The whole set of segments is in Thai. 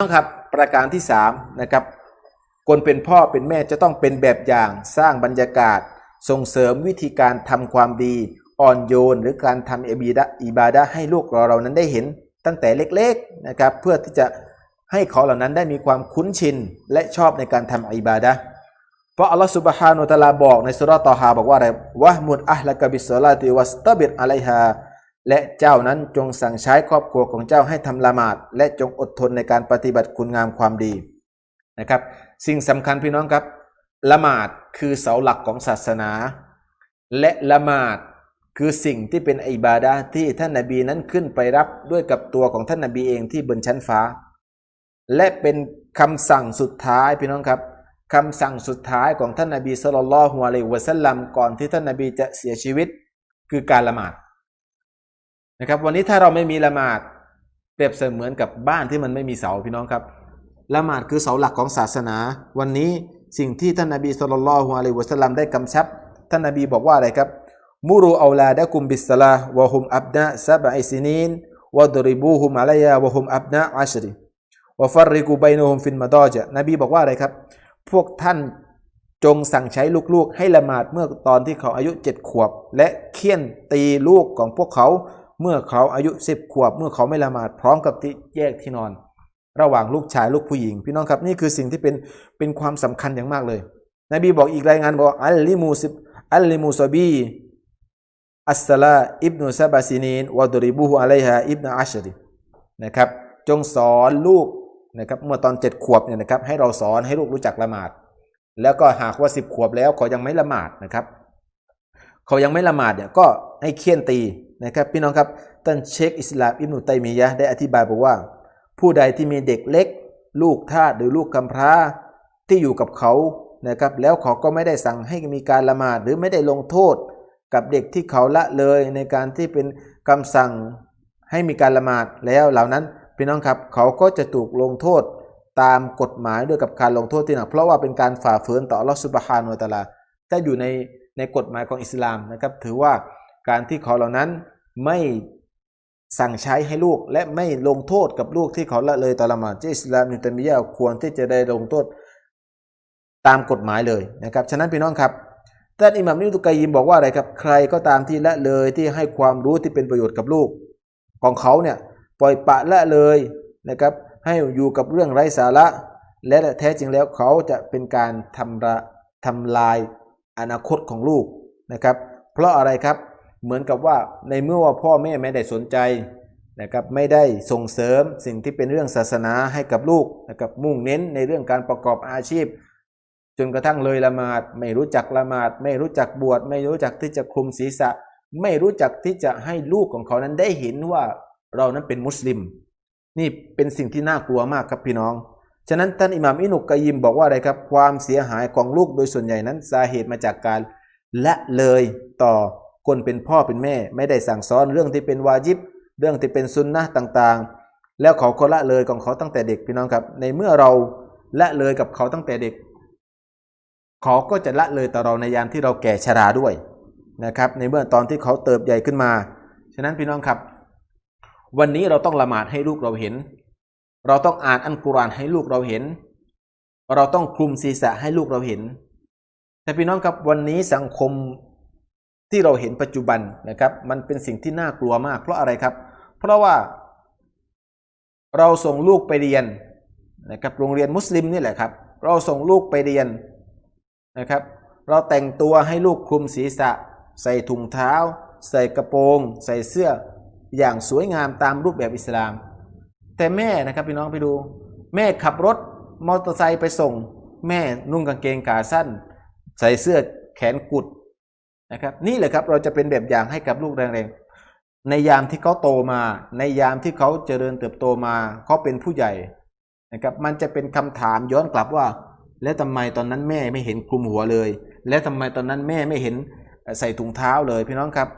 นะครับประการที่3นะครับคนเป็นพ่อเป็นแม่จะต้องเป็นแบบอย่างสร้างบรรยากาศ ส่งเสริมวิธีการทำความดี อ่อนโยน หรือการทำอิบาดะอิบาดะให้ลูกเราเรานั้นได้เห็นตั้งแต่เล็กๆนะครับเพื่อที่จะให้เขาเหล่านั้นได้มีความคุ้นชิน และชอบในการทำอิบาดะเพราะอัลลอฮฺสุบฮานุตะลาบอกในสุรตอฮาบอกว่าอะไรวะมุดอัลละกบิสซอลาติวัสตบิรอะลัยฮา และเจ้านั้นจงสั่งใช้ครอบครัวของเจ้าให้ทำละหมาด และจงอดทนในการปฏิบัติคุณงามความดีนะครับ สิ่งสำคัญพี่น้องครับ ละหมาดคือเสาหลักของศาสนา และละหมาดคือสิ่งที่เป็นอิบาดะที่ท่านนบีนั้นขึ้นไปรับด้วยกับตัวของท่านนบีเองที่บนชั้นฟ้า และเป็นคำสั่งสุดท้ายพี่น้องครับคำสั่งสุดท้ายของท่านนบีสุลต่านละฮ์อะลัยวะสัลลัมก่อนที่ท่านนบีจะเสียชีวิตคือการละหมาด นะครับวันนี้ถ้าเราไม่มีละหมาดเปรียบเสมือนกับบ้านที่มันไม่มีเสาพี่น้องครับละหมาดคือเสาหลักของศาสนา วันนี้สิ่งที่ท่านนบีสุลต่านละฮ์อะลัยวะสัลลัมได้กำชับ ท่านนบีบอกว่าอะไรครับมูรูอาลาดะกุมบิสลาวะฮุมอับนะซะบะอิซินีนวะดริบูฮุมอะลัยวะฮุมอับนะอัชริวะฟัริกูบัยนุฮุมฟินมาดอจะนบีบอกว่าอะไรครับ พวกท่านจงสั่งใช้ลูกๆ ให้ละหมาดเมื่อตอนที่เขาอายุเจ็ดขวบ และเคี่ยนตีลูกของพวกเขา เมื่อเขาอายุสิบขวบ เมื่อเขาไม่ละหมาดพร้อมกับที่แยกที่นอน ระหว่างลูกชายลูกผู้หญิง พี่น้องครับนี่คือสิ่งที่เป็นเป็นความสำคัญอย่างมากเลยนบีบอกอีกรายงานบอกอัลลิมูซิบอัลลิมูซอบี อัสลาอิบนุซาบาซินีนวะดริบูฮุอะลัยฮาอิบนาอัชรินะครับ จงสอนลูกนะครับเมื่อตอนเจ็ดขวบเนี่ยนะครับให้เราสอนให้ลูกรู้จักละหมาด แล้วก็หากว่าสิบขวบแล้วเขายังไม่ละหมาดนะครับ เขายังไม่ละหมาดเนี่ยก็ให้เคี่ยนตีนะครับพี่น้องครับท่านเชคอิสลามอิบนุตัยมียะได้อธิบายบอกว่า ผู้ใดที่มีเด็กเล็ก ลูกทาสหรือลูกกำพร้าที่อยู่กับเขานะครับแล้วเขาก็ไม่ได้สั่งให้มีการละหมาดหรือไม่ได้ลงโทษกับเด็กที่เขาละเลยในการที่เป็นคำสั่งให้มีการละหมาดแล้วเหล่านั้นพี่น้องครับเขาก็จะถูกลงโทษตามกฎหมายด้วยกับการลงโทษที่หนักเพราะว่าเป็นการฝ่าฝืนต่ออัลอสุบฮานุวตาลาถ้าอยู่ใน ในกฎหมายของอิสลามนะครับ ถือว่าการที่เขาเหล่านั้นไม่สั่งใช้ให้ลูกและไม่ลงโทษกับลูกที่เขาละเลยต่อละหมาดที่อิสลามอิตมียะห์ควรที่จะได้ลงโทษตามกฎหมายเลยนะครับ ฉะนั้นพี่น้องครับท่านอิหม่ามนิตุกัยยิมบอกว่าอะไรครับ ใครก็ตามที่ละเลยที่ให้ความรู้ที่เป็นประโยชน์กับลูก ของเขาเนี่ยปล่อยปะละเลยนะครับ ให้อยู่กับเรื่องไร้สาระ และแท้จริงแล้วเขาจะเป็นการทำละทำลาย อนาคตของลูกนะครับ เพราะอะไรครับเหมือนกับว่าในเมื่อว่าพ่อแม่ไม่ได้สนใจนะครับไม่ได้ส่งเสริมสิ่งที่เป็นเรื่องศาสนาให้กับลูกนะครับมุ่งเน้นในเรื่องการประกอบอาชีพ จนกระทั่งเลยละหมาด ไม่รู้จักละหมาด ไม่รู้จักบวช ไม่รู้จักที่จะคลุมศีรษะ ไม่รู้จักที่จะให้ลูกของเขานั้นได้เห็นว่าเรานั้นเป็นมุสลิม นี่เป็นสิ่งที่น่ากลัวมากครับพี่น้อง ฉะนั้นท่านอิหม่ามอินุกกะยิมบอกว่าอะไรครับ ความเสียหายของลูกโดยส่วนใหญ่นั้นสาเหตุมาจากการละเลยต่อคนเป็นพ่อเป็นแม่ ไม่ได้สั่งสอนเรื่องที่เป็นวาจิบ เรื่องที่เป็นซุนนะต่างๆ แล้วเขาก็ละเลยของเขาตั้งแต่เด็กพี่น้องครับ ในเมื่อเราละเลยกับเขาตั้งแต่เด็ก เขาก็จะละเลยต่อเราในยามที่เราแก่ชราด้วยนะครับในเมื่อตอนที่เขาเติบใหญ่ขึ้นมา ฉะนั้นพี่น้องครับ วันนี้เราต้องละหมาดให้ลูกเราเห็น เราต้องอ่านอัลกุรอานให้ลูกเราเห็น เราต้องคลุมศีรษะให้ลูกเราเห็น แต่พี่น้องครับวันนี้สังคมที่เราเห็นปัจจุบันนะครับ มันเป็นสิ่งที่น่ากลัวมาก เพราะอะไรครับ เพราะว่า เราส่งลูกไปเรียนนะครับโรงเรียนมุสลิมนี่แหละครับ เราส่งลูกไปเรียนนะครับ เราแต่งตัวให้ลูกคลุมศีรษะ ใส่ถุงเท้า ใส่กระโปรง ใส่เสื้ออย่างสวยงามตามรูปแบบอิสลาม แต่แม่นะครับพี่น้องไปดู แม่ขับรถมอเตอร์ไซค์ไปส่ง แม่นุ่งกางเกงขาสั้น ใส่เสื้อแขนกุดนะครับ นี่แหละครับเราจะเป็นแบบอย่างให้กับลูกแรงๆในยามที่เขาโตมา ในยามที่เขาเจริญเติบโตมาเขาเป็นผู้ใหญ่นะครับ มันจะเป็นคำถามย้อนกลับว่า แล้วทำไมตอนนั้นแม่ไม่เห็นคลุมหัวเลย แล้วทำไมตอนนั้นแม่ไม่เห็นใส่ถุงเท้าเลยพี่น้องครับ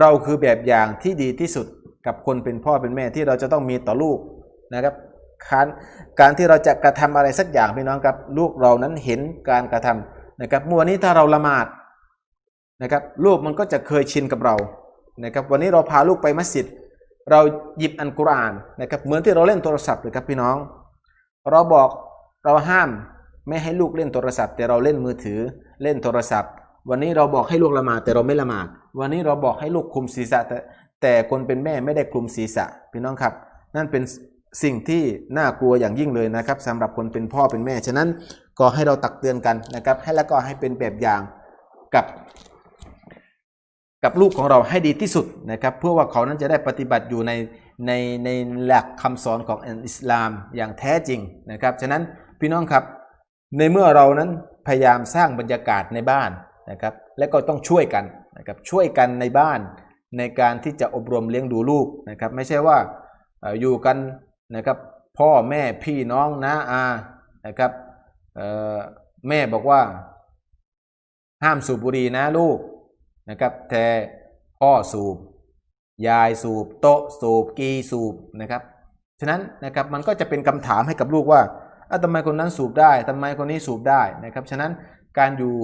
เราคือแบบอย่างที่ดีที่สุด กับคนเป็นพ่อเป็นแม่ที่เราจะต้องมีต่อลูกนะครับการการที่เราจะกระทำอะไรสักอย่างพี่น้องครับลูกเรานั้นเห็นการกระทำนะครับเมื่อวันนี้ถ้าเราละหมาดนะครับลูกมันก็จะเคยชินกับเรานะครับวันนี้เราพาลูกไปมัสยิด เราหยิบอันกุรอานนะครับเหมือนที่เราเล่นโทรศัพท์เลยครับพี่น้อง เราบอกเราห้ามไม่ให้ลูกเล่นโทรศัพท์ แต่เราเล่นมือถือเล่นโทรศัพท์ วันนี้เราบอกให้ลูกละหมาดแต่เราไม่ละหมาด วันนี้เราบอกให้ลูกคุมศีรษะแต่ แต่คนเป็นแม่ไม่ได้คลุมศีรษะพี่น้องครับ นั่นเป็นสิ่งที่น่ากลัวอย่างยิ่งเลยนะครับสำหรับคนเป็นพ่อเป็นแม่ ฉะนั้นก็ให้เราตักเตือนกันนะครับ ให้แล้วก็ให้เป็นแบบอย่างกับ กับลูกของเราให้ดีที่สุดนะครับ เพื่อว่าเขานั้นจะได้ปฏิบัติอยู่ในในในหลักคำสอนของอิสลามอย่างแท้จริงนะครับ ฉะนั้นพี่น้องครับ ในเมื่อเรานั้นพยายามสร้างบรรยากาศในบ้านนะครับ และก็ต้องช่วยกันนะครับช่วยกันในบ้าน ในการที่จะอบรมเลี้ยงดูลูกนะครับไม่ใช่ว่าอยู่กันนะครับพ่อแม่พี่น้องน้าอานะครับแม่บอกว่าห้ามสูบบุหรี่นะลูกนะครับแต่พ่อสูบ ยายสูบ โต๊ะสูบ กีสูบนะครับฉะนั้นนะครับมันก็จะเป็นคำถามให้กับลูกว่าทำไมคนนั้นสูบได้ทำไมคนนี้สูบได้นะครับฉะนั้นการอยู่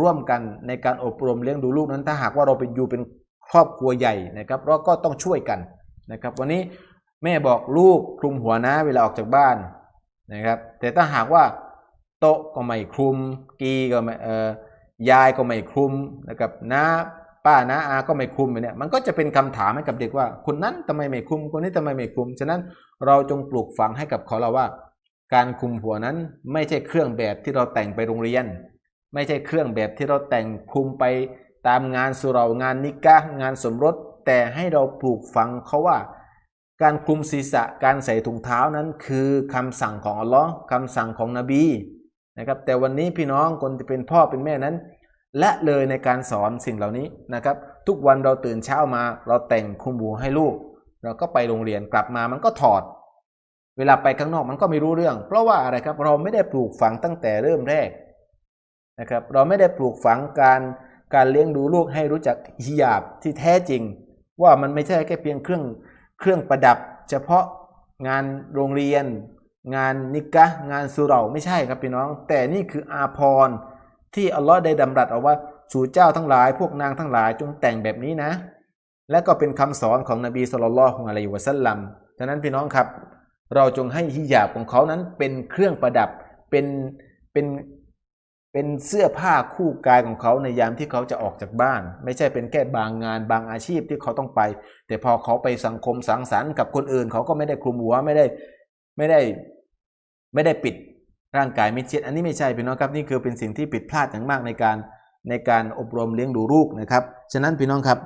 ร่วมกันในการอบรมเลี้ยงดูลูกนั้นถ้าหากว่าเราเป็นอยู่เป็น ครอบครัวใหญ่นะครับเราก็ต้องช่วยกันนะครับ วันนี้แม่บอกลูกคลุมหัวนะเวลาออกจากบ้านนะครับ แต่ถ้าหากว่าโต๊ะก็ไม่คลุม กีก็ไม่เออยายก็ไม่คลุมนะครับน้าป้าน้าอาก็ไม่คลุมเนี่ยมันก็จะเป็นคำถามให้กับเด็กว่า คนนั้นทำไมไม่คลุมคนนี้ทำไมไม่คลุม ฉะนั้นเราจงปลูกฝังให้กับเขาเราว่า การคลุมหัวนั้นไม่ใช่เครื่องแบบที่เราแต่งไปโรงเรียน ไม่ใช่เครื่องแบบที่เราแต่งคลุมไป ตามงานสุเหรางานนิกะงานสมรส แต่ให้เราปลูกฝังเขาว่า การคลุมศีรษะการใส่ถุงเท้านั้นคือคำสั่งของอัลลอฮ์คำสั่งของนบีนะครับแต่วันนี้พี่น้องคนที่เป็นพ่อเป็นแม่นั้นละเลยในการสอนสิ่งเหล่านี้นะครับ ทุกวันเราตื่นเช้ามา เราแต่งคลุมหัวให้ลูก เราก็ไปโรงเรียนกลับมามันก็ถอด เวลาไปข้างนอกมันก็ไม่รู้เรื่อง เพราะว่าอะไรครับเราไม่ได้ปลูกฝังตั้งแต่เริ่มแรกนะครับ เราไม่ได้ปลูกฝังการ การเลี้ยงดูลูกให้รู้จักฮิญาบที่แท้จริง ว่ามันไม่ใช่แค่เพียงเครื่องเครื่องประดับ เฉพาะงานโรงเรียน งานนิกะงานสุเราไม่ใช่ครับพี่น้อง แต่นี่คืออาภรที่อัลลอฮ์ได้ดำรัสเอาว่าสู่เจ้าทั้งหลาย พวกนางทั้งหลายจงแต่งแบบนี้นะ และก็เป็นคำสอนของนบีสุลต่านละฮ์อะลัยฮิวะสัลลัมฉะนั้นพี่น้องครับ เราจงให้ฮิญาบของเขานั้นเป็นเครื่องประดับเป็นเป็น เป็นเสื้อผ้าคู่กายของเขาในยามที่เขาจะออกจากบ้าน ไม่ใช่เป็นแค่บางงานบางอาชีพที่เขาต้องไป แต่พอเขาไปสังคมสังสรรค์กับคนอื่น เขาก็ไม่ได้คลุมหัวไม่ได้ไม่ได้ไม่ได้ปิดร่างกายไม่เช็ด อันนี้ไม่ใช่พี่น้องครับนี่คือเป็นสิ่งที่ผิดพลาดอย่างมากในการในการอบรมเลี้ยงดูลูกนะครับ ฉะนั้นพี่น้องครับ